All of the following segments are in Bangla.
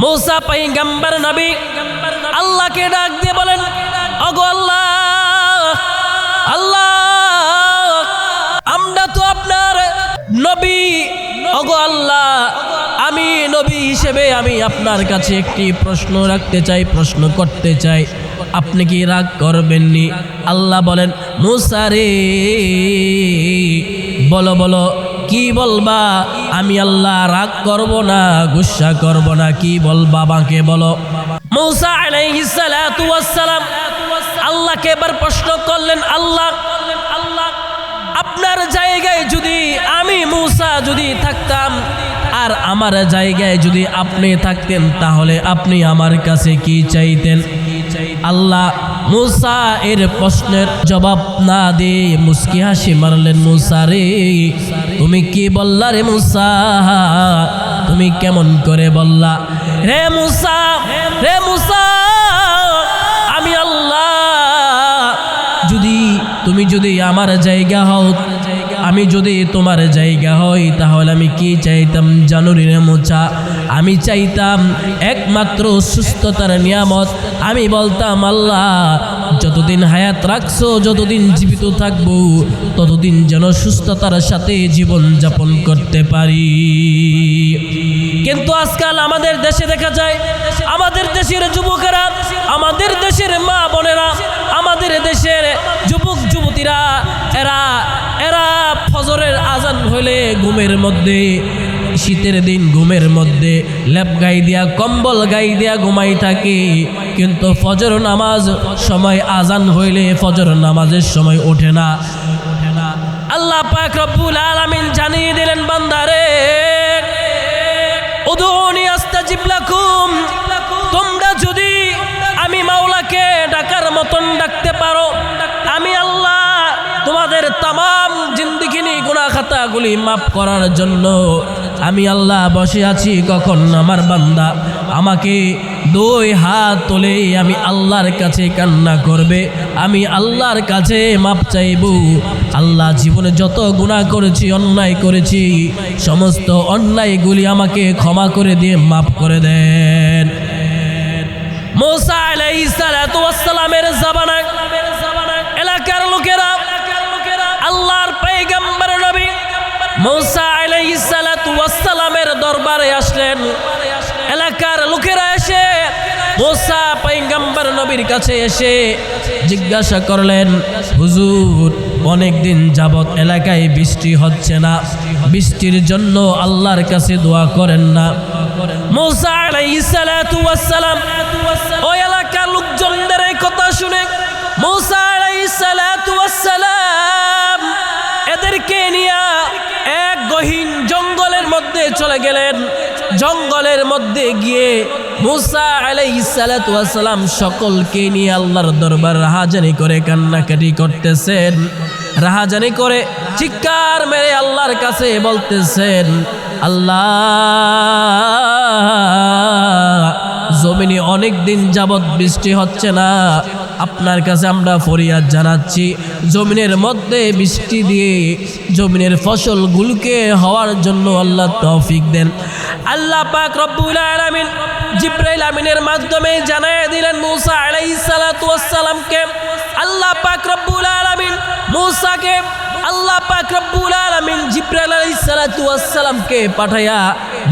মৌসা পাই পাইগাম্বার নবী আল্লাহকে ডাক দিয়ে বলেন, অগো আল্লাহ আল্লাহ, আমরা তো আপনার নবী। অগো আল্লাহ, আমি নবী হিসেবে আমি আপনার কাছে একটি প্রশ্ন রাখতে চাই, প্রশ্ন করতে চাই। আপনি কি রাগ করবেননি? আল্লাহ বলেন মুসারে বলো বলো। কি বলবা? আমি আল্লাহ রাগ করব না, গুসা করব না, কি বলবা বাবাকে বলো? মৌসা আলাইহিস সালাতু ওয়াস সালাম আল্লাহকে এবার প্রশ্ন করলেন, আল্লাহ, আপনার জায়গায় যদি আমি মৌসা যদি থাকতাম আর আমার জায়গায় যদি আপনি থাকতেন, তাহলে আপনি আমার কাছে কি চাইতেন? আল্লাহ মুসা এর প্রশ্নের জবাব না দিয়ে মুস্কি হাসি মারলেন, মুসা রে, তুমি কি বললা রে মুসা? তুমি কেমন করে বললা? রে মুসা রে মুসা, আমি আল্লাহ, যদি তুমি যদি আমার জায়গা হও আমি যদি তোমার জায়গা হই, তাহলে আমি কি চাইতাম জানুরি মোচা? আমি চাইতাম একমাত্র সুস্থতার নিয়ামত। আমি বলতাম, আল্লাহ, যতদিন হায়াত রাখছো, যতদিন জীবিত থাকব, ততদিন যেন সুস্থতার সাথে জীবন যাপন করতে পারি। কিন্তু আজকাল আমাদের দেশে দেখা যায়, আমাদের দেশের যুবকেরা, আমাদের দেশের মা বোনেরা, আমাদের দেশের যুবক যুবতীরা এরা এরা ফজরের আজান হইলে ঘুমের মধ্যে, শীতের দিন ঘুমের মধ্যে ল্যাপ গাই দিয়া, কম্বল গাই দিয়া ঘুমাই থাকে। কিন্তু ফজর নামাজ সময় আজান হইলে ফজর নামাজের সময় ওঠে না। আল্লাহ পাক রব্বুল আলামিন জানিয়ে দিলেন, বান্দারে উদুনি আস্তাজিব লাকুম। তোমরা যদি আমি মাওলাকে ডাকার মতন ডাকতে পারো, আমি আল্লাহ তোমাদের তাম জিন্দিগিনি গুনাহ খাতাগুলি মাফ করার জন্য আমি আল্লাহ বসে আছি কখন আমার বান্দা আমাকে দুই হাত তোলে আমি আল্লাহর কাছে কান্না করবে। আমি আল্লাহর কাছে মাপ চাইব। আল্লাহ জীবনে যত গুণা করেছি, অন্যায় করেছি, সমস্ত অন্যায়গুলি আমাকে ক্ষমা করে দিয়ে মাফ করে দেন। মোসা আলাইহিস সালাতু ওয়াস সালামের জামানায়, এলাকার লোকেরা নবী মৌসা দরবারে আসলেন। এলাকার লোকেরা এসে নবীর কাছে এসে জিজ্ঞাসা করলেন, হুজুর অনেক দিন যাবৎ এলাকায় বৃষ্টি হচ্ছে না। বৃষ্টির জন্য আল্লাহর কাছে দোয়া করেন না। মৌসা আলাইহিস সালাতু ওয়াস সালাম ওই এলাকার লোকজনদের কথা শুনে মৌসা আলাইহিস সালাতু ওয়াস সালাম এদেরকে নিয়ে এক গহীন জঙ্গলের মধ্যে চলে গেলেন। জঙ্গলের মধ্যে গিয়ে মুসা আলাইসালাম সকলকে নিয়ে আল্লাহর দরবার রাহাজানি করে কান্নাকাটি করতেছেন। রাহাজানি করে চিৎকার মেরে আল্লাহর কাছে বলতেছেন, আল্লাহ, জমিনে অনেক দিন যাবৎ বৃষ্টি হচ্ছে না। আপনার কাছে আমরা ফরিয়াদ জানাচ্ছি, জমিনের মধ্যে বৃষ্টি দিয়ে জমিনের ফসলগুলোকে হওয়ার জন্য আল্লাহ তৌফিক দেন। আল্লাহ পাক রব্বুল আলামিন জিব্রাইল আমিনের মাধ্যমে জানায় দিলেন মূসা আলাইহিস সালাতু ওয়াস সালামকে। আল্লাহ পাক রব্বুল আলামিন মুসাকে আল্লাহ পাক রব্বুল আলামিন জিব্রাইল আলাইহিস সালাতু ওয়াস সালামকে পাঠায়া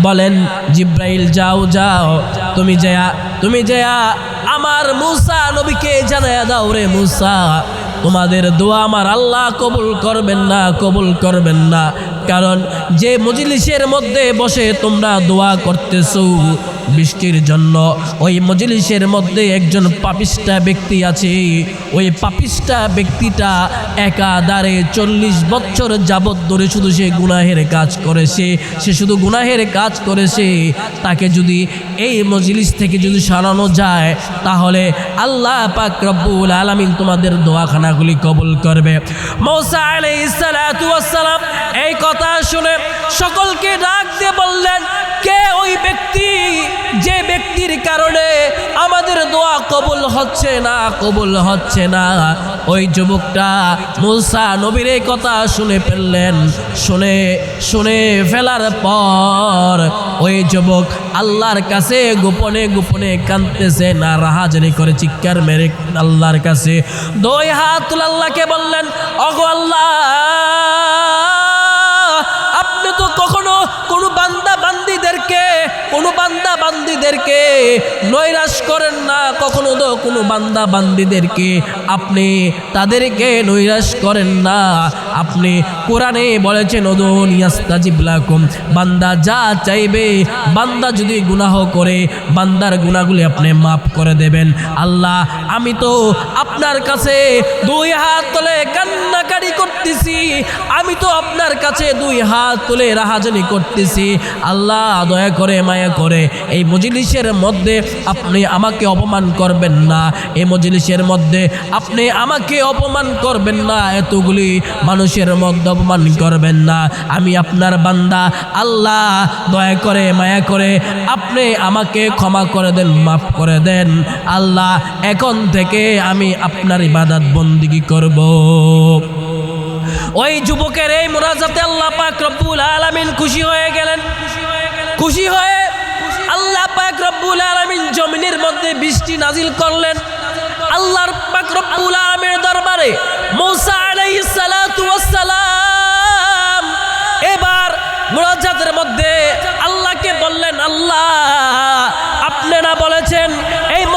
বলেন, জিব্রাইল, যাও যাও, তুমি যায়া তুমি যায়া, আমার মুসা নবীকে জানায়া দাও রে মুসা। তোমাদের দোয়া আমার আল্লাহ কবুল করবেন না, কবুল করবেন না। কারণ যে মজলিসের মধ্যে বসে তোমরা দোয়া করতেছো বৃষ্টির জন্য ওই মজলিসের মধ্যে একজন পাপিষ্টা ব্যক্তি আছে। ওই পাপিষ্টা ব্যক্তিটা একাধারে চল্লিশ বছর যাবৎ ধরে শুধু সে গুনাহের কাজ করেছে। সে শুধু গুনাহের কাজ করেছে। তাকে যদি এই মজলিস থেকে যদি সরানো যায়, তাহলে আল্লাহ পাক রব্বুল আলামিন তোমাদের দোয়াখানাগুলি কবুল করবে। মৌসা এই কথা শুনে সকলকে ডাক দিয়ে বললেন কে ওই ব্যক্তি? যে ব্যক্তির কারণে আমাদের দোয়া কবুল হচ্ছে না, কবুল হচ্ছে না। ওই যুবকটা মুসা নবীর এই কথা শুনে ফেললেন, শুনে শুনে ফেলার পর ওই যুবক আল্লাহর কাছে গোপনে গোপনে কাঁদতেছে না রাহাজানি করে চিৎকার মেরে আল্লাহর কাছে। দুই হাত আল্লাহকে বললেন অগো আল্লাহ! কোনো বান্দা বান্দিদেরকে নৈরাশ করেন না, কখনো তো কোনো বান্দা বান্দিদেরকে। আপনি তাদেরকে নৈরাশ করেন না। আপনি কোরআনে বলেছেন ওদন ইয়াস্তাজিবলাকুম বান্দা যা চাইবে, বান্দা যদি গুনাহ করে, বান্দার গুনাহগুলি আপনি মাফ করে দেবেন। আল্লাহ, আমি তো আপনার কাছে দুই হাত তোলে কান্নাকারি করতেছি। আমি তো আপনার কাছে দুই হাত তুলে রাহাজানি করতেছি। আল্লাহ, দয়া করে মায়া করে এই মজলিসের মধ্যে আপনি আমাকে অপমান করবেন না। এই মজলিসের মধ্যে আপনি আমাকে অপমান করবেন না। এতগুলি মানুষের মধ্যে অপমান করবেন না। আমি আপনার বান্দা। আল্লাহ, দয়া করে, মায়া করে আপনি আমাকে ক্ষমা করে দেন, মাফ করে দেন। আল্লাহ, এখন থেকে আমি আপনার ইবাদত বন্দিগি করব। ওই যুবকের এই মোনাজাতে আল্লাহ পাক রব্বুল আলামিন খুশি হয়ে গেলেন। খুশি হয়ে পাক রব্বুল আলামিন জমিনের মধ্যে বৃষ্টি নাজিল করলেন। আল্লাহর পাক রব্বুল আলামিনের দরবারে মৌসা আলাইহিস সালাতু ওয়াস সালাম এবার মুনাজাতের মধ্যে আল্লাহকে বললেন, আল্লাহ আপনারা বলেছেন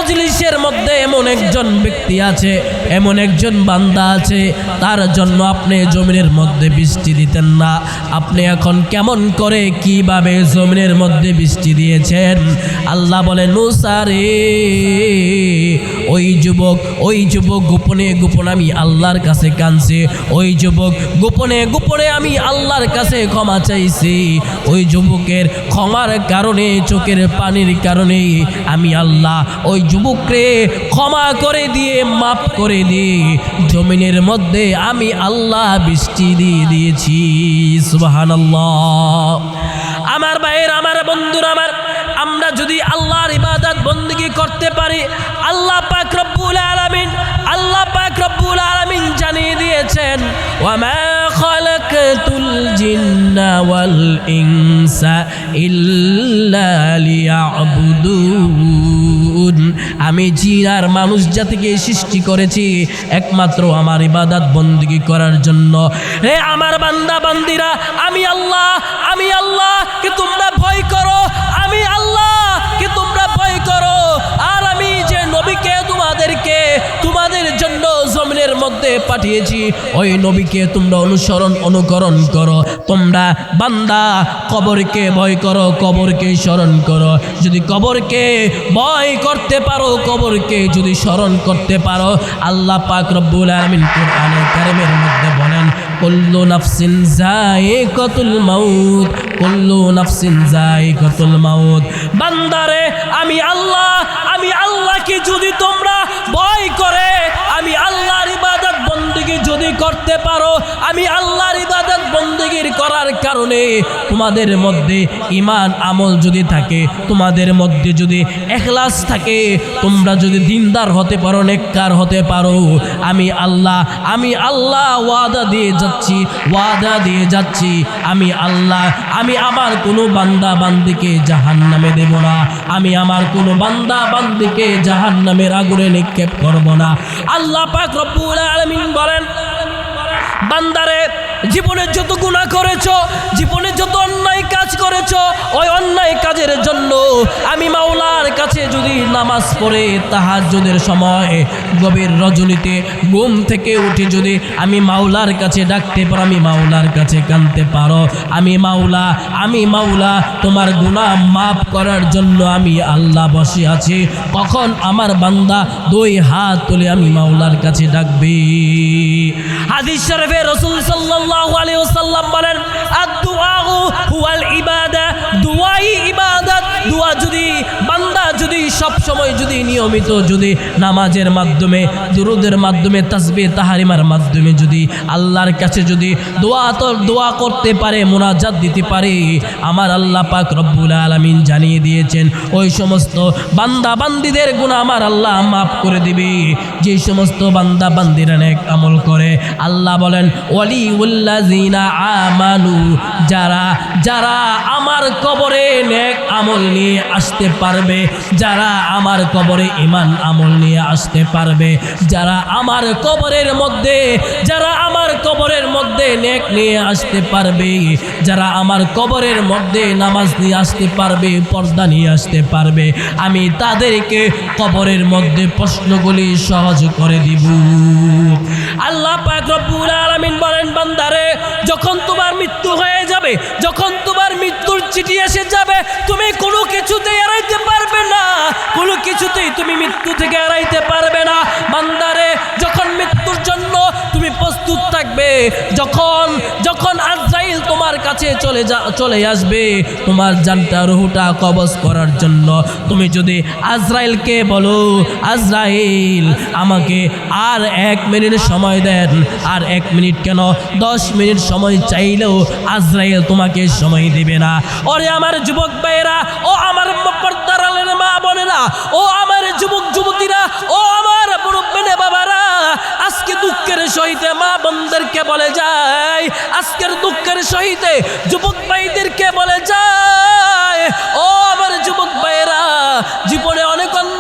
মজলিসের মধ্যে এমন একজন ব্যক্তি আছে, এমন একজন বান্দা আছে, তার জন্য আপনি জমিনের মধ্যে বৃষ্টি দিতেন না। আপনি এখন কেমন করে, কীভাবে জমিনের মধ্যে বৃষ্টি দিয়েছেন? আল্লাহ বলেন মুসারে ওই যুবক ওই যুবক গোপনে গোপনে আমি আল্লাহর কাছে কানছি ওই যুবক গোপনে গোপনে আমি আল্লাহর কাছে ক্ষমা চাইছি। ওই যুবকের ক্ষমার কারণে, চোখের পানির কারণে আমি আল্লাহ ওই যুবককে ক্ষমা করে দিয়ে, মাফ করে দিয়ে, জমিনের মধ্যে আমি আল্লাহ বৃষ্টি দিয়ে দিয়েছি। সুবহানাল্লাহ। আমার ভাইয়ের, আমার বন্ধুরা, আমার, আমরা যদি আল্লাহর ইবাদত বন্দিগি করতে পারি, আল্লাহ পাক রব্বুল আলামিন, আল্লাহ পাক রব্বুল আলামিন জানিয়ে দিয়েছেন, ওয়ামা খালাকতুল জিন্না ওয়াল ইনসা ইল্লা লিয়াবুদুন আমি জিন আর মানুষ জাতিকে সৃষ্টি করেছি একমাত্র আমার ইবাদাত বন্দিগি করার জন্য। রে আমার বান্দা, বান্দিরা, আমি আল্লাহ আমি আল্লাহ, কে তোমরা ভয় করো? আমি আল্লাহ মধ্যে পাঠিয়েছি। ওই নবীকে তোমরা অনুসরণ, অনুকরণ করো। তোমরা বান্দা, কবরকে ভয় করো, কবরকে স্মরণ করো। যদি কবরকে ভয় করতে পারো, কবরকে যদি স্মরণ করতে পারো, আল্লাহ পাক রব্বুল আলামিন কোরআনে কারিমের মধ্যে বলেন, কুল্লু নাফসিন যায়িকাতুল মাউত, কুল্লু নাফসিন যায়িকাতুল মাউত। বান্দারে, আমি আল্লাহ, আমি আল্লাহকে যদি তোমরা ভয় করে, আমি আল্লাহর ইবাদত আমি আল্লাহর ইবাদত বন্দিগির করার কারণে তোমাদের মধ্যে ইমান আমল যদি থাকে, তোমাদের মধ্যে যদি এখলাস থাকে, তোমরা যদি দিনদার হতে পারো, নেককার হতে পারো, আমি আল্লাহ আমি আল্লাহ ওয়াদা দিয়ে যাচ্ছি, ওয়াদা দিয়ে যাচ্ছি, আমি আল্লাহ, আমি আমার কোনো বান্দা বান্দিকে জাহান নামে দেব না, আমি আমার কোনো বান্দা বান্দিকে জাহান নামের আগুনে নিক্ষেপ করব না। আল্লাহ পাক রব্বুল আলামিন বলেন বান্দারে জীবনে যত গুণা করেছ জীবনে যত অন্যায় কাজ করেছ, ওই অন্যায় কাজের জন্য আমি মাওলার কাছে যদি নামাজ পড়ে তাহার তাহাজ্জুদের সময় গভীর রজনীতে ঘুম থেকে উঠে যদি আমি মাওলার কাছে ডাকতে পারো, আমি মাওলার কাছে কানতে পারো। আমি মাওলা আমি মাওলা, তোমার গুনাহ মাফ করার জন্য আমি আল্লাহ বসে আছি। কখন আমার বান্দা দুই হাত তুলে আমি মাওলার কাছে ডাকবি? হাদিস শরীফে রাসূল সাল্লাল্লাহু আলাইহি ওয়াসাল্লাম বলেন আদ-দুআউ হুয়াল ইবাদা দুআই ইবাদত দুআ যদি যদি সব সময় যদি নিয়মিত যদি নামাজের মাধ্যমে, দুরুদের মাধ্যমে, তাসবে, তাহারিমার মাধ্যমে যদি আল্লাহর কাছে যদি দোয়া তো, দোয়া করতে পারে, মোনাজাত দিতে পারে, আমার আল্লাহ পাক রব্বুল আলামিন জানিয়ে দিয়েছেন, ওই সমস্ত বান্দা বান্দিদের গুণ আমার আল্লাহ মাফ করে দিবে। যে সমস্ত বান্দা বান্দিরা নেক আমল করে, আল্লাহ বলেন ওয়ালি উল্লাজিনা আমানু যারা যারা আমার কবরে নেক আমল নিয়ে আসতে পারবে যারা আমার কবরে ইমান আমল নিয়ে আসতে পারবে, যারা আমার কবরের মধ্যে, যারা আমার কবরের মধ্যে নেক নিয়ে আসতে পারবে, যারা আমার কবরের মধ্যে নামাজ নিয়ে আসতে পারবে, পর্দা নিয়ে আসতে পারবে, আমি তাদেরকে কবরের মধ্যে প্রশ্নগুলি সহজ করে দিব। আল্লাহ পাক আলামিন বলেন, বান্দারে, যখন তোমার মৃত্যু হয়ে যাবে, যখন তোমার মৃত্যুর চিঠি এসে যাবে, তুমি কোনো কিছুতে এড়াইতে পারবে না। কোনো কিছুতেই তুমি মৃত্যু থেকে এড়াইতে পারবে না। বান্দারে, যখন মৃত্যুর জন্য তুমি প্রস্তুত থাকবে, যখন যখন আজরাইল তোমার কাছে চলে যা, চলে আসবে, তোমার জানটা রুহুটা কবজ করার জন্য, তুমি যদি আজরাইলকে বলো, আজরাইল, আমাকে আর এক মিনিট সময় দেন, আর এক মিনিট কেন? দশ মিনিট সময় চাইলেও আজরাইল তোমাকে সময় দিবে না। ওরে আমার যুবক ভাইয়েরা, ও আমার বোনেরা ও আমার যুবক যুবতীরা, ও আমার মুরব্বিনে বাবারা, আজকে দুঃখের সহিতে মা বন্ধেরকে বলে যায়, আজকের দুঃখের সহিতে যুবক ভাইদেরকে বলে যায়, ও আমার যুবক ভাইয়েরা, জীবনে অনেক অন্যায়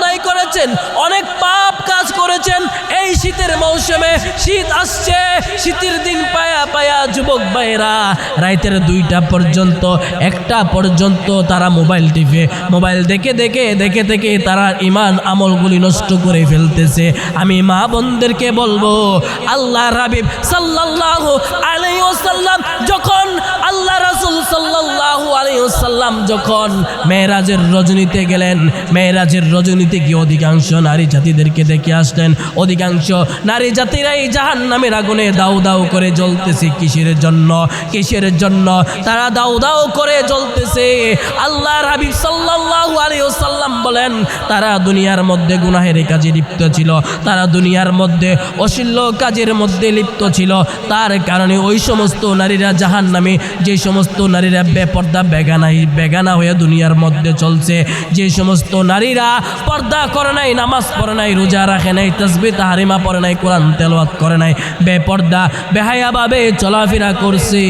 করেছেন অনেক পাপ কাজ করেছেন। এই শীতের মৌসুমে শীত আসছে। শীতের দিন পায়া পায়া যুবক ভাইয়েরা, রাইতের দুইটা পর্যন্ত, একটা পর্যন্ত তারা মোবাইল টিপে। মোবাইল দেখে দেখে দেখে দেখে তারা ইমান আমলগুলি নষ্ট করে ফেলতেছে। আমি মা বোনদেরকে বলব আল্লাহ রাবিব সাল্লাল্লাহু আলাই ওয়াসাল্লাম যখন আল্লাহ রাসূল সাল্লাল্লাহু ওয়াসাল্লাম যখন মেরাজের রজনীতে গেলেন মেরাজের রজনীতে গিয়ে অধিকাংশ নারী জাতিদেরকে দেখে আসলেন। অধিকাংশ নারী জাতিরাই জাহান নামের আগুনে দাউ দাউ করে জ্বলতেছে কিসের জন্য? কিসের জন্য? তারা দাউ দাউ করে জ্বলতেছে। আল্লাহ হাবিব সাল্লাল্লাহু আলাইহি ওয়াসাল্লাম বলেন, তারা দুনিয়ার মধ্যে গুনাহের কাজে লিপ্ত ছিল। তারা দুনিয়ার মধ্যে অশ্লীল কাজের মধ্যে লিপ্ত ছিল। তার কারণে ওই সমস্ত নারীরা জাহান নামে যে সমস্ত নারীরা বেপর্দা বেগানাই বেগানা হয়ে দুনিয়ার মধ্যে চলছে। যে সমস্ত নারীরা পর্দা করে নাই, নামাজ পড়ে নাই, রোজা রাখে নাই তসবি তাহারিমা পড়ে নাই, কোরআন তেলাওয়াত করে নাই, বেপর্দা, বেহায়াভাবে চলাফেরা করছে।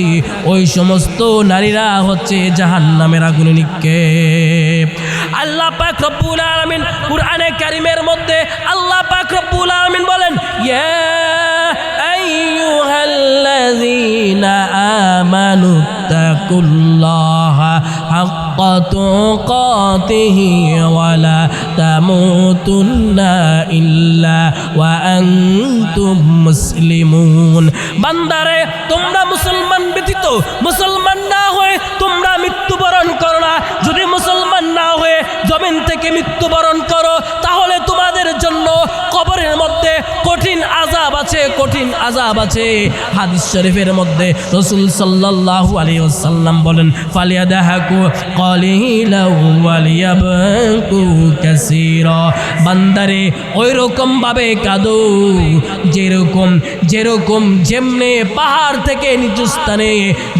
ওই সমস্ত নারীরা হচ্ছে জাহান নামের আগুনে নিক্ষেপ। আল্লাহ পাক রব্বুল আলামিন কুরআনে কারীমের মধ্যে আল্লাহ পাক রব্বুল আলামিন বলেন, ইয়া আইয়ুহাল্লাযীনা আমানু তাকুল্লাহা হাক্কা তুকাতিহি ওয়া লা তামুতুন্না ইল্লা ওয়া আনতুম মুসলিমুন বান্দারে তোমরা হয়ে তোমরা মৃত্যুবরণ করো না। যদি মুসলমান না হয়ে জমিন থেকে মৃত্যুবরণ করো, তাহলে তোমাদের জন্য কবরের মধ্যে কঠিন আজাব আছে, কঠিন আজাব আছে। হাদিস শরীফের মধ্যে রসুল সাল্লাল্লাহু আলাইহি ওয়াসাল্লাম বলেন ওয়ালিয়াবকু কাসীরা। বান্দারে ওই রকম ভাবে কাঁদো, যেরকম যেরকম, যেমনে পাহাড় থেকে নিচু স্থানে,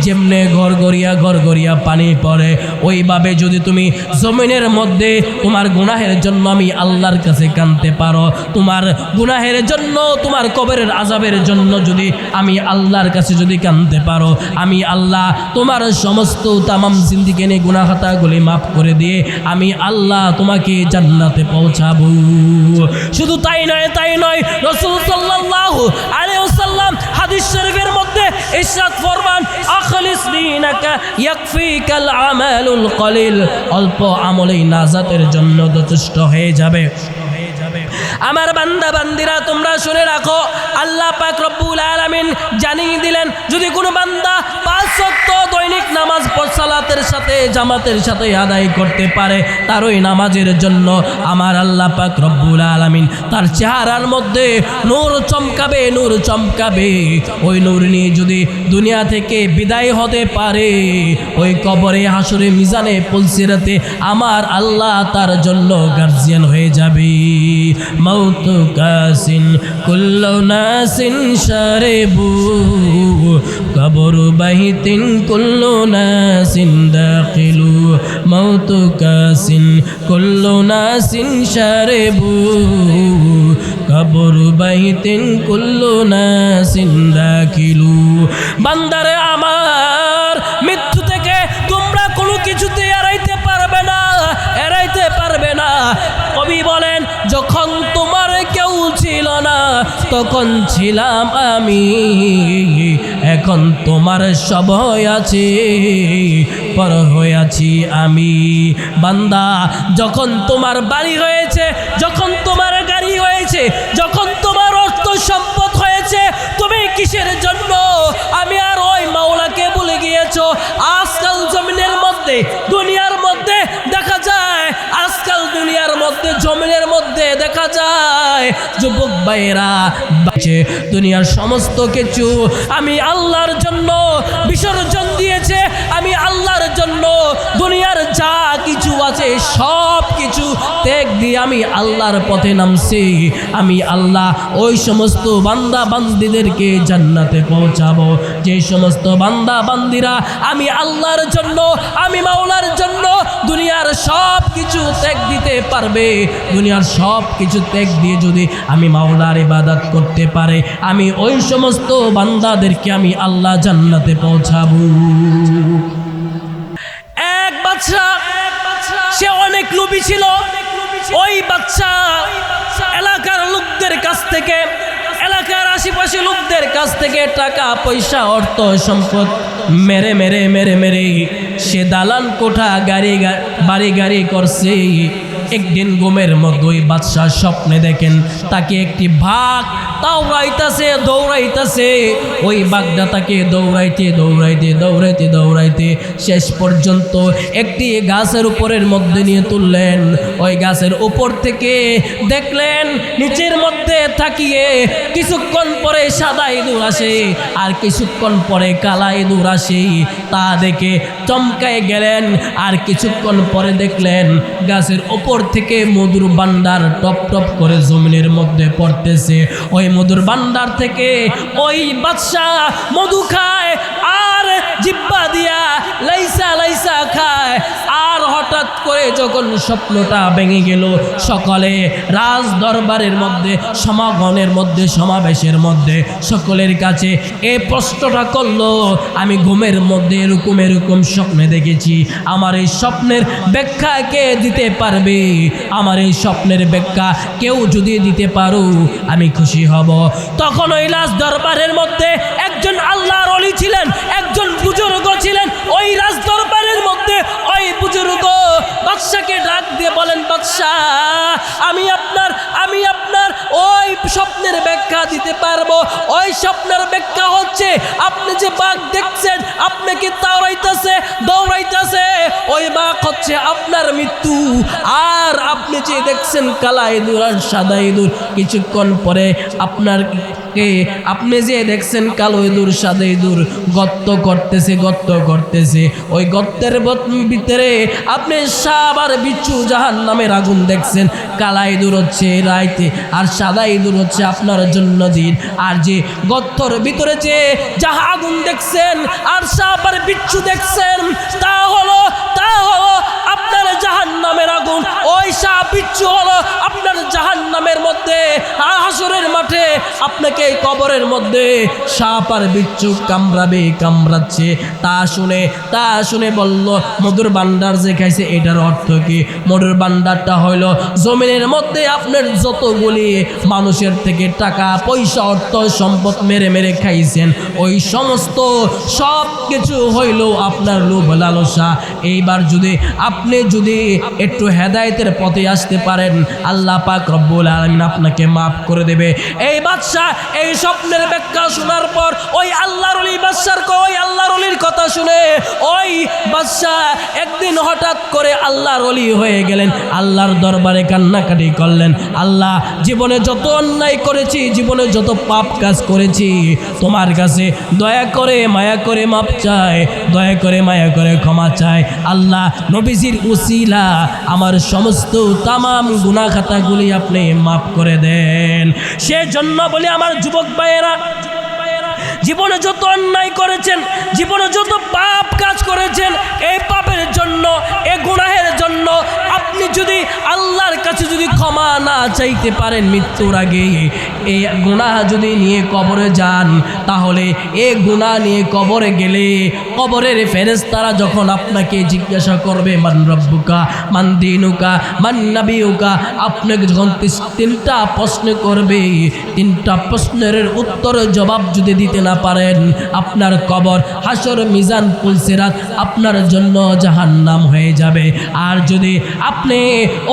যেমনে ঘর গড়িয়া ঘর গড়িয়া পানি পড়ে। ওইভাবে যদি তুমি জমিনের মধ্যে তোমার গুনাহের জন্য আমি আল্লাহর কাছে কানতে পারো, তোমার গুনাহের জন্য, তোমার কবরের আজাবের জন্য যদি আমি আল্লাহর কাছে যদি কানতে পারো, আমি আল্লাহ তোমার সমস্ত তামাম জিন্দিকে নিয়ে গুনাহাতাগুলি মাফ করে দিয়ে আমি আল্লাহ তোমাকে জান্নাতে পৌঁছাবো। শুধু তাই নয় তাই নয়, রসুল সাল্লাল্লাহু আলাইহি ওয়াসাল্লাম হাদিস শরীফের মধ্যে ইরশাদ ফরমান, আখলিস দীনাকা ইয়াকফিকাল আমালুল অল্প আমলেই নাজাতের জন্য যথেষ্ট হয়ে যাবে। আমার বান্দা, বান্দিরা, তোমরা শুনে রাখো, আল্লাহ পাক রব্বুল আলামিন জানিয়ে দিলেন, যদি কোনো বান্দা পাঁচ সত্য দৈনিক নামাজ সালাতের সাথে, জামাতের সাথে আদায় করতে পারে, তার ওই নামাজের জন্য আমার আল্লাহ পাক রব্বুল আলামিন তার চেহারার মধ্যে নূর চমকাবে নূর চমকাবে। ওই নূর নিয়ে যদি দুনিয়া থেকে বিদায় হতে পারে, ওই কবরে, হাসরে, মিজানে, পুলসিরাতে আমার আল্লাহ তার জন্য গার্জিয়ান হয়ে যাবে। মৌত কাসিন, কুল্লু নাসিন শারেবু, কবর বাহিতিন কুল্লু নাসিন দাখিলু। মৌত কাসিন, কুল্লু নাসিন শারেবু, কবর বাইতিন, কুল্লু নাসিন দাখিলু। বান্দারে আমার, মৃত্যু থেকে তোমরা কোনো কিছুতে এড়াইতে পারবে না, এড়াইতে পারবে না। কবি বলেন, যখন তখন ছিলাম আমি। এখন তোমার সব আছে, পর হয়ে আছি আমি। বান্দা, যখন তোমার বাড়ি হয়েছে, যখন তোমার গাড়ি হয়েছে, যখন তোমার অর্থ সম্পদ হয়েছে, তুমি কিসের জন্য? আমি আর ওই মাওলাকে বলে গিয়েছ। আজকাল জমিনের মধ্যে দুনিয়ার দেখা যায় আজকাল দুনিয়ার মধ্যে জমিনের মধ্যে দেখা যায় যুবক ভাইয়েরা বাঁচে দুনিয়ার সমস্ত কিছু আমি আল্লাহর জন্য বিসর্জন দিয়েছে, আমি আল্লাহর জন্য দুনিয়ার যা কিছু আছে, সব কিছু ত্যাগ দিয়ে আমি আল্লাহর পথে নামছি। আমি আল্লাহ ওই সমস্ত বান্দা বান্দিদেরকে জান্নাতে পৌঁছাবো। যে সমস্ত বান্দা বান্দিরা আমি আল্লাহর জন্য, আমি মাওলার জন্য দুনিয়ার সব কিছু ত্যাগ দিতে পারবে। দুনিয়ার সব কিছু ত্যাগ দিয়ে যদি আমি মাওলার ইবাদত করতে পারে, আমি ওই সমস্ত বান্দাদেরকে আমি আল্লাহ জান্নাতে পৌঁছাবো। এক বাচ্চা সে অনেক লোভী ছিল। ওই বাচ্চা এলাকার লোকদের কাছ থেকে, এলাকার আশেপাশে লোকদের কাছ থেকে টাকা, পয়সা, অর্থ, সম্পদ মেরে মেরে মেরে মেরে সে দালান কোঠা গাড়ি বাড়ি গাড়ি করছে। একদিন ঘুমের মধ্যে ওই বাদশাহ স্বপ্নে দেখেন, তাকে একটি ভাগ দৌড়াইতেছে দৌড়াইতেছে। ওই বাঘটা তাকে দৌড়াইতে দৌড়াইতে দৌড়াইতে দৌড়াইতে শেষ পর্যন্ত একটি গাছের উপরের মধ্যে নিয়ে তুললেন। ওই গাছের উপর থেকে দেখলেন, নিচের মধ্যে থাকিয়ে কিছুক্ষণ পরে সাদা ইঁদুর আসে, আর কিছুক্ষণ পরে কালা ইঁদুর আসে। তা দেখে চমকায় গেলেন, আর কিছুক্ষণ পরে দেখলেন গাছের ওপর থেকে মধুর বান্ডার টপ টপ করে জমিনের মধ্যে পড়তেছে। ওই মধুর বান্ডার থেকে ওই বাদশাহ মধু খায়, আর জিব্বা দিয়া লাইসা লাইসা খায়। আর হঠাৎ করে যখন স্বপ্নটা ভেঙে গেল, সকালে রাজ দরবারের মধ্যে, সমাগমের মধ্যে সমাবেশের মধ্যে, সকলের কাছে এই প্রশ্নটা করল। আমি ঘুমের মধ্যে এরকম এরকম স্বপ্নে দেখেছি। আমার এই স্বপ্নের ব্যাখ্যা কে দিতে পারবে? আমার এই স্বপ্নের ব্যাখ্যা কেউ যদি দিতে পারো, আমি খুশি হব। তখন ওই রাজ দরবারের মধ্যে একজন আল্লাহর অলি ছিলেন, একজন বুজুর্গ ছিলেন। ওই রাজ দরবারের মধ্যে ওই বুজুর্গ বাদশাকে ডাক দিয়ে বলেন বাদশাহ আমি আপনার আমি আপনার ওই স্বপ্নের ব্যাখ্যা দিতে পারব। ওই স্বপ্নের ব্যাখ্যা হচ্ছে, আপনি যে বাঘ দেখছেন আপনাকে দৌড়াইতেছে দৌড়াইতেছে? ওই বাঘ হচ্ছে আপনার মৃত্যু। আর আপনি যে দেখছেন কালা ইঁদুর আর সাদা ইঁদুর কিছুক্ষণ পরে আপনার কে? আপনি যে দেখছেন কালো ইঁদুর, সাদা ইঁদুর, গর্ত করতেছে গর্ত করতেছে। ওই গর্তের ভিতরে আপনি সাপ আর বিচ্ছু জাহান নামের আগুন দেখছেন। কালা ইঁদুর হচ্ছে রাইতে, আর সাদা ইঁদুর হচ্ছে আপনার জন্মদিন আর যে গর্তর ভিতরে যে যাহা আগুন দেখছেন, আর সাপ আর বিচ্ছু দেখছেন, তা হলো তা হলো সাপ বিচ্ছু হলো আপনার জাহান নামের মধ্যে, হাসরের মাঠে, আপনাকে এই কবরের মধ্যে সাপ আর বিচ্ছু কামড়াবে, কামড়াচ্ছে। তা শুনে তা শুনে বলল, মধুর বান্ডার যে খাইছে, এটার অর্থ কি? মধুর বান্ডারটা হইল, জমিনের মধ্যে আপনার যতগুলি মানুষের থেকে টাকা, পয়সা, অর্থ, সম্পদ মেরে মেরে খাইছেন, ওই সমস্ত সব কিছু হইল আপনার লোভ লালসা। এইবার যদি আপনি যদি একটু হেদায়েতের পথে আসতে পারেন। আল্লাহ পাক রব্বুল আলমিন আপনাকে মাফ করে দেবে। এই বাদশাহ, এই স্বপ্নের ব্যাখ্যা শোনার পর ওই আল্লাহর অলি বাদশার ওই আল্লাহর অলির কথা শুনে ওই বাদশাহ একদিন হঠাৎ করে আল্লাহর অলি হয়ে গেলেন। আল্লাহর দরবারে কান্নাকাটি করলেন। আল্লাহ, জীবনে যত অন্যায় করেছি, জীবনে যত পাপ কাজ করেছি, তোমার কাছে দয়া করে মায়া করে মাপ চায় দয়া করে মায়া করে ক্ষমা চায় আল্লাহ, নবীজির উসিলা আমার সমস্ত তামাম গুনা খাতাগুলি আপনি মাফ করে দেন। সেজন্য বলি আমার যুবক ভাইয়েরা, জীবনে যত অন্যায় করেছেন, জীবনে যত পাপ কাজ করেছেন, এই পাপের জন্য এ গুনাহের জন্য আপনি যদি আল্লাহর কাছে যদি ক্ষমা না চাইতে পারেন মৃত্যুর আগে এই গুনাহ যদি নিয়ে কবরে যান, তাহলে এ গুনাহ নিয়ে কবরে গেলে কবরের ফেরেশতারা যখন আপনাকে জিজ্ঞাসা করবে, মান রব্বুকা, মান দিনুকা, মান নাবিউকা আপনাকে যখন তিনটা প্রশ্ন করবে, তিনটা প্রশ্নের উত্তর জবাব যদি দিতে না পারেন, আপনার কবর হাসর মিজান পুলসিরাত আপনার জন্য জাহান্নাম হয়ে যাবে। আর যদি আপনি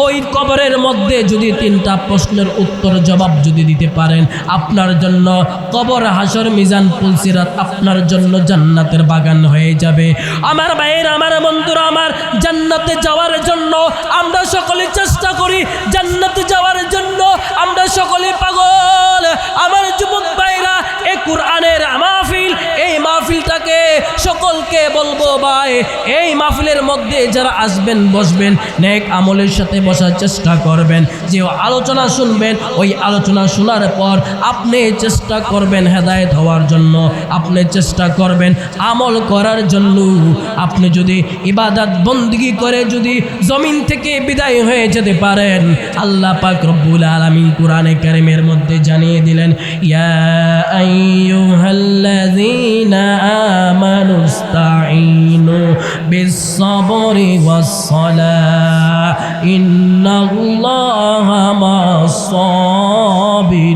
ওই কবরের মধ্যে যদি তিনটা প্রশ্নের উত্তর জবাব যদি দিতে পারেন, আপনার জন্য কবর হাসর মিজান পুলসিরাত আপনার জন্য জান্নাতের বাগান হয়ে যাবে। আমার ভাইয়ের, আমার বন্ধুরা, আমার জান্নাতে যাওয়ার জন্য আমরা সকলে চেষ্টা করি, জান্নাতে যাওয়ার জন্য আমরা সকলে পাগল। আমার যুবক ভাইরা, এ কোরআনের মাহফিল, এই মাহফিলটাকে সকলকে বলব ভাই, এই মাহফিলের মধ্যে যারা আসবেন, বসবেন, নেক আমলের সাথে বসার চেষ্টা করবেন। যে আলোচনা শুনবেন, ওই আলোচনা শোনার পর আপনি চেষ্টা করবেন হেদায়েত হওয়ার জন্য। আপনি চেষ্টা করবেন আমল করার জন্য। আপনি যদি ইবাদত বন্দিগি করে যদি জমিন থেকে বিদায় হয়ে যেতে পারেন, আল্লাহ পাক রব্বুল আলামিন কোরআনে কারিমের মধ্যে জানিয়ে দিলেন, ইয়া আইয়ুহাল্লাযীনা আমানু والصلاة إن الله مع الصابرين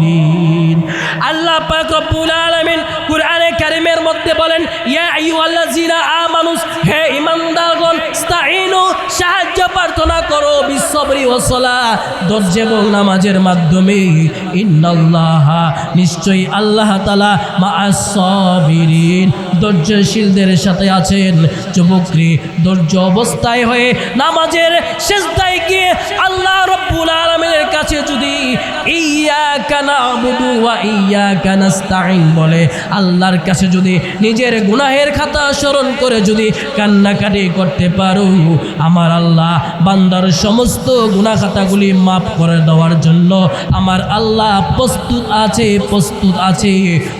আল্লাহ পাক রব্বুল আলামিন কোরআনে কারিমের মধ্যে বলেন, ইয়া আইয়ুহাল্লাযীনা আমানুস হে ঈমানদারগণ ইসতাঈনু সাহায্য প্রার্থনা করো বিশ্বরি ও সলা ধৈর্য নামাজের মাধ্যমে। ইন্নাল্লাহা, নিশ্চয়ই আল্লাহ তাআলা মা'আস-সাবিরিন ধৈর্যশীলদের সাথে আছেন। যুবকরি ধৈর্য অবস্থায় হয়ে নামাজের শেষদায় গিয়ে আল্লাহ রব্বুল আলামিনের কাছে যদি ইয়াকা নাবুদু ওয়া ইয়াকা নাস্তাঈন বলে, আল্লাহর কাছে যদি নিজের গুনাহের খাতা স্মরণ করে যদি কান্নাকাটি করতে পারো, আমার আল্লাহ বান্দার সমস্ত গুনাহ খাতাগুলি মাফ করে দেওয়ার জন্য আমার আল্লাহ প্রস্তুত আছে প্রস্তুত আছে।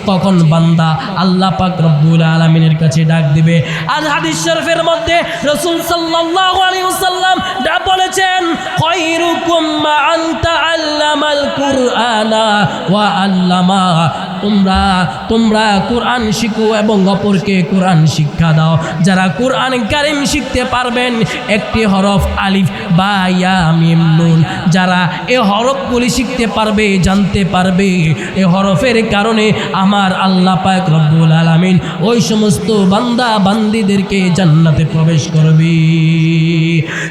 তখন বান্দা আল্লাহ পাক রব্বুল আলামিনের কাছে ডাক দিবে। আর হাদিস শরীফের মধ্যে রাসূল সাল্লাল্লাহু আলাইহি ওয়াসাল্লাম ডা বলেছেন খায়রুকুম মান তাআল্লামাল কুরআনা ওয়া আল্লামা তোমরা তোমরা কোরআন শিখো এবং অপরকে কোরআন শিক্ষা দাও। যারা কোরআন কারিম শিখতে পারবেন, একটি হরফ আলিফ বা ইয়া যারা এ হরফগুলি শিখতে পারবে, জানতে পারবে, এ হরফের কারণে আমার আল্লাহ পাক রব্বুল আলামিন ওই সমস্ত বান্দা বান্দিদেরকে জান্নাতে প্রবেশ করবে।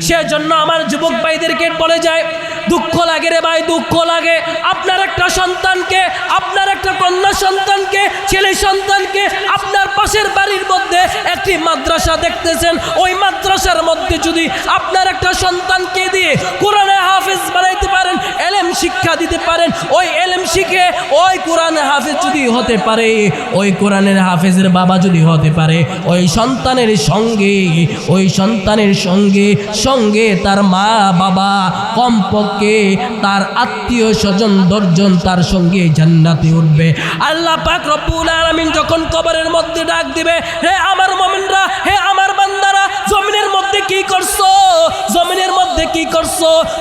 সেজন্য আমার যুবক ভাইদেরকে বলে যায় দুঃখ লাগে রে ভাই, দুঃখ লাগে। আপনার একটা সন্তানকে, আপনার একটা কন্যা সন্তানকে, ছেলে সন্তানকে আপনার পাশের বাড়ির মধ্যে একটি মাদ্রাসা দেখতেছেন। ওই মাদ্রাসার মধ্যে যদি আপনার একটা সন্তানকে দিয়ে কোরআনে হাফেজ বানাইতে পারেন, এলেম শিক্ষা দিতে পারেন, ওই এলেম শিখে ওই কোরআনে হাফেজ যদি হতে পারে, ওই কোরআনের হাফেজের বাবা যদি হতে পারে, ওই সন্তানের সঙ্গে, ওই সন্তানের সঙ্গে সঙ্গে তার মা বাবা কমপক্ষে তার আত্মীয় স্বজন দর্জন তার সঙ্গে জান্নাতে উঠবে। আল্লাহ পাক রব্বুল আলামিন যখন কবরের মধ্যে ডাক দিবে, হে আমার মুমিনরা, হে আমার বান্দারা, জমিনের মধ্যে কি করছ? জমিনের মধ্যে কি করছ?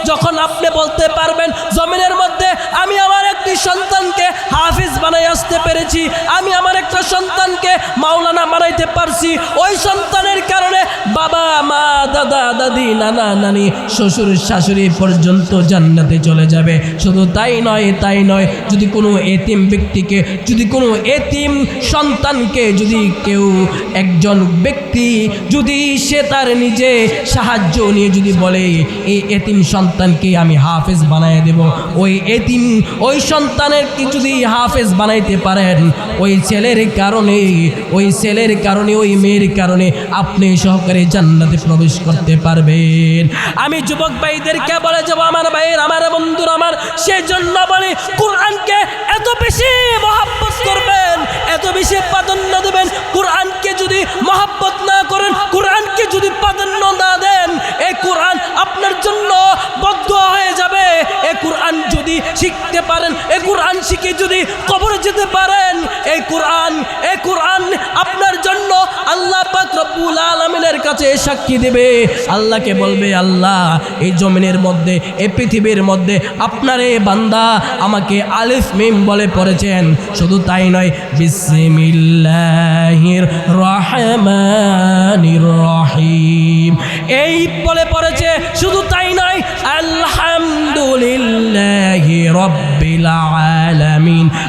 যখন আপনি বলতে পারবেন, জমিনের মধ্যে আমি আমার একটি সন্তানকে হাফিজ বানাই আসতে পেরেছি। আমি আমার একটা সন্তানকে মাওলানা বানাইতে পারছি। ওই সন্তানের কারণে বাবা, মা, দাদা, দাদি, নানা, নানি, শ্বশুর, শাশুড়ি পর্যন্ত জান্নাতে চলে যাবে। শুধু তাই নয় তাই নয়, যদি কোনো এতিম ব্যক্তিকে, যদি কোনো এতিম সন্তানকে, যদি কেউ একজন ব্যক্তি, যদি সে তার নিজে সাহায্য নিয়ে যদি বলে, এই এতিম সন্তানকে আমি হাফেজ বানাই দেব। ওই এতিম, ওই সন্তানের কি যদি হাফেজ বানাইতে পারেন। ওই ছেলের কারণে, ওই ছেলের কারণে, ওই মেয়ের কারণে আপনি সহকারে জান্নাতে প্রবেশ করতে পারবেন। আমি যুবক ভাইদেরকে বলে যাব, আমার ভাইয়ের, আমার বন্ধুর, আমার সেজন্য বলি, কোরআনকে এত বেশি মহাব্বত এত বেশি প্রাধান্য দেবেন, কোরআনকে যদি মহাব্বত না করেন, কোরআনকে যদি প্রাধান্য না দেন, এই কোরআন আপনার জন্য বদ্ধ হয়ে যাবে। এ কোরআন যদি শিখতে পারেন এ কোরআন শিখে যদি কবরে যেতে পারেন, এই কোরআন এ কোরআন আপনার জন্য আল্লাহ পাক রব্বুল আলমিনের কাছে সাক্ষী দেবে। আল্লাহকে বলবে, আল্লাহ, এই জমিনের মধ্যে এ পৃথিবীর মধ্যে আপনার এ বান্দা আমাকে আলিফ, মিম বলে পড়েছেন। শুধু তাই নয় বিসমিল্লাহির الرحمن الرحيم এই বলে পড়েছে শুধু তাই নয় আলহামদুলিল্লাহি রব্বিল আলামিন।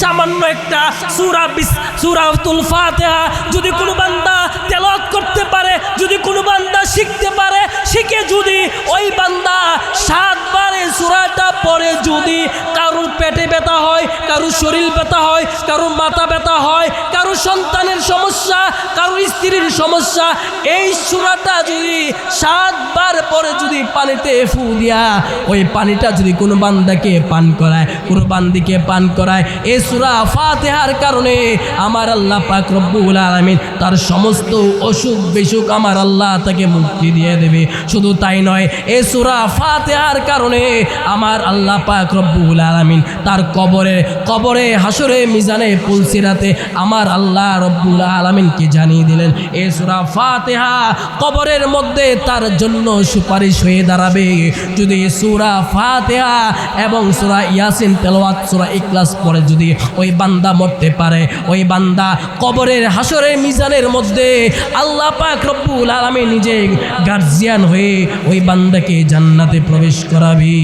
সামান্য একটা সুরা সূরাতুল ফাতিহা, যদি কোনো বান্দা তেলাওয়াত করতে পারে, যদি কোনো বান্দা শিখতে পারে, শিখে যদি ওই বান্দা সাতবার সূরাটা পড়ে যদি কারোর পেটে ব্যথা হয়, কারোর শরীর ব্যথা হয়, কারোর মাথা ব্যথা হয়, কারোর সন্তানের সমস্যা, কারোর স্ত্রীর সমস্যা, এই সুরাটা যদি সাতবার পরে যদি পানিতে ফু দিয়া, ওই পানিটা যদি কোনো বান্দাকে পান করায়, কোনো বান্দিকে পান করায়, এই সূরা ফাতিহার কারণে আমার আল্লাহ পাক রব্বুল আলামিন তার সমস্ত অসুখ বিসুখ আমার আল্লাহ তাকে মুক্তি দিয়ে দেবে। শুধু তাই নয়, এ সুরা ফাতিহার কারণে আমার আল্লাহ পাক রব্বুল আলামিন তার কবরে কবরে হাসরে, মিজানে পুলসিরাতে আমার আল্লাহ রব্বুল আলামিনকে জানিয়ে দিলেন, এ সুরা ফাতিহা কবরের মধ্যে তার জন্য সুপারিশ হয়ে দাঁড়াবে। যদি সুরা ফাতিহা এবং সূরা ইয়াসিন তেলাওয়াত, সূরা ইখলাস পড়ে যদি ওই বান্দা মরতে পারে, ওই বান্দা কবরের হাসরের মিজানের মধ্যে আল্লাহ পাক রব্বুল আলামিন নিজে গার্জিয়ান হয়ে ওই বান্দাকে জান্নাতে প্রবেশ করাবি।